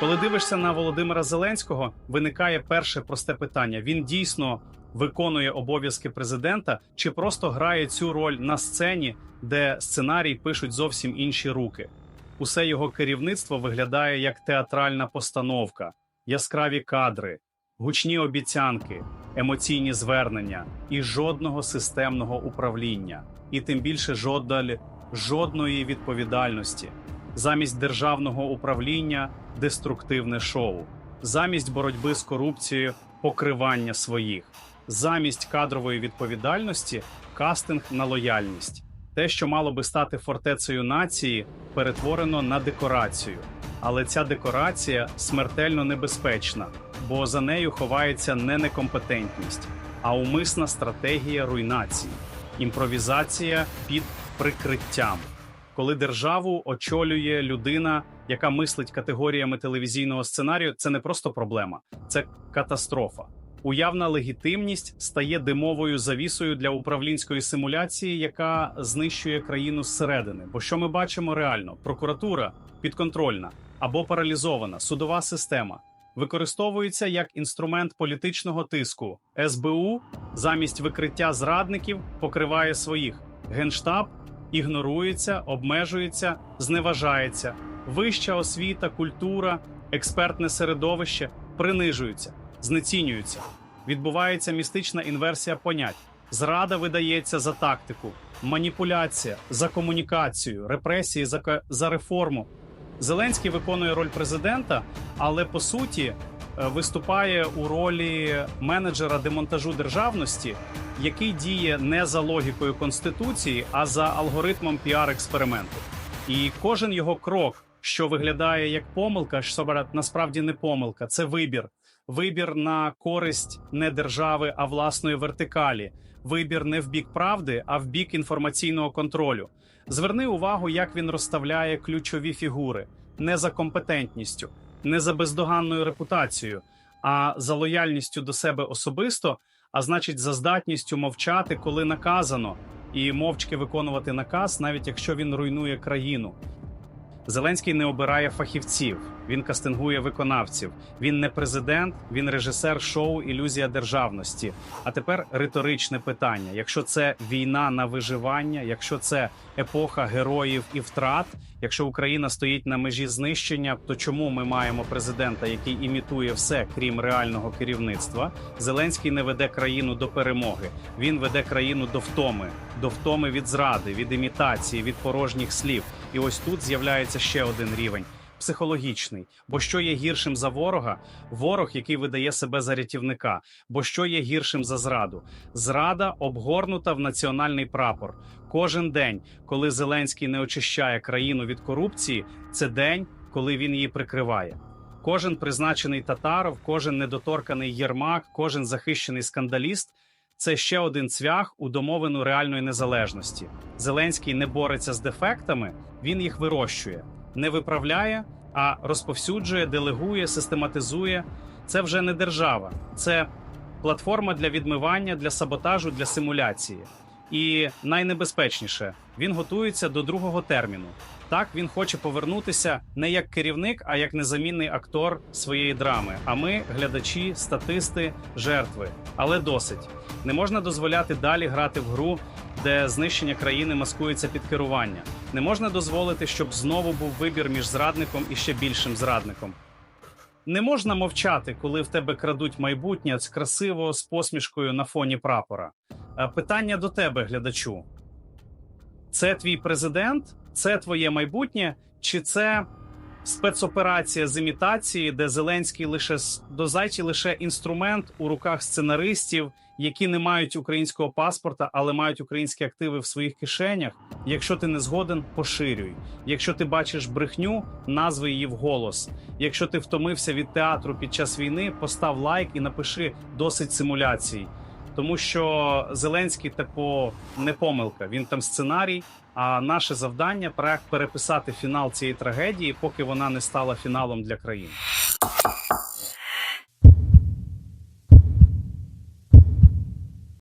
Коли дивишся на Володимира Зеленського, виникає перше просте питання: він дійсно виконує обов'язки президента, чи просто грає цю роль на сцені, де сценарій пишуть зовсім інші руки. Усе його керівництво виглядає як театральна постановка, яскраві кадри, гучні обіцянки, емоційні звернення і жодного системного управління, і тим більше жодаль, жодної відповідальності. Замість державного управління деструктивне шоу, замість боротьби з корупцією покривання своїх, замість кадрової відповідальності кастинг на лояльність. Те, що мало би стати фортецею нації, перетворено на декорацію. Але ця декорація смертельно небезпечна, бо за нею ховається не некомпетентність, а умисна стратегія руйнації, імпровізація під прикриттям. Коли державу очолює людина, яка мислить категоріями телевізійного сценарію, це не просто проблема, це катастрофа. Уявна легітимність стає димовою завісою для управлінської симуляції, яка знищує країну зсередини. Бо що ми бачимо реально? Прокуратура підконтрольна або паралізована, судова система використовується як інструмент політичного тиску. СБУ замість викриття зрадників покриває своїх. Генштаб ігнорується, обмежується, зневажається. Вища освіта, культура, експертне середовище принижуються, знецінюються. Відбувається містична інверсія понять. Зрада видається за тактику, маніпуляція за комунікацію, репресії за, за реформу. Зеленський виконує роль президента, але по суті виступає у ролі менеджера демонтажу державності, який діє не за логікою конституції, а за алгоритмом піар-експерименту. І кожен його крок, що виглядає як помилка, що насправді не помилка, це вибір. Вибір на користь не держави, а власної вертикалі. Вибір не в бік правди, а в бік інформаційного контролю. Зверни увагу, як він розставляє ключові фігури не за компетентністю, не за бездоганною репутацією, а за лояльністю до себе особисто, а значить, за здатністю мовчати, коли наказано, і мовчки виконувати наказ, навіть якщо він руйнує країну. Зеленський не обирає фахівців, він кастингує виконавців. Він не президент, він режисер шоу Ілюзія державності. А тепер риторичне питання: якщо це війна на виживання, якщо це епоха героїв і втрат, якщо Україна стоїть на межі знищення, то чому ми маємо президента, який імітує все, крім реального керівництва? Зеленський не веде країну до перемоги. Він веде країну до втоми, до втоми від зради, від імітації, від порожніх слів. І ось тут з'являється ще один рівень психологічний. Бо що є гіршим за ворога? Ворог, який видає себе за рятівника. Бо що є гіршим за зраду? Зрада обгорнута в національний прапор. Кожен день, коли Зеленський не очищає країну від корупції, це день, коли він її прикриває. Кожен призначений татаров, кожен недоторканий Єрмак, кожен захищений скандаліст. Це ще один цвях у домовину реальної незалежності. Зеленський не бореться з дефектами, він їх вирощує, не виправляє, а розповсюджує, делегує, систематизує. Це вже не держава, це платформа для відмивання, для саботажу, для симуляції. І найнебезпечніше він готується до другого терміну. Так він хоче повернутися не як керівник, а як незамінний актор своєї драми. А ми, глядачі, статисти, жертви. Але досить не можна дозволяти далі грати в гру, де знищення країни маскується під керування. Не можна дозволити, щоб знову був вибір між зрадником і ще більшим зрадником. Не можна мовчати, коли в тебе крадуть майбутнє з красиво з посмішкою на фоні прапора. Е, Питання до тебе, глядачу: це твій президент, це твоє майбутнє, чи це спецоперація з імітації, де Зеленський лише до зайці лише інструмент у руках сценаристів, які не мають українського паспорта, але мають українські активи в своїх кишенях. Якщо ти не згоден, поширюй. Якщо ти бачиш брехню, назви її вголос. Якщо ти втомився від театру під час війни, постав лайк і напиши досить симуляцій. Тому що Зеленський типу не помилка. Він там сценарій. А наше завдання проект переписати фінал цієї трагедії, поки вона не стала фіналом для країни.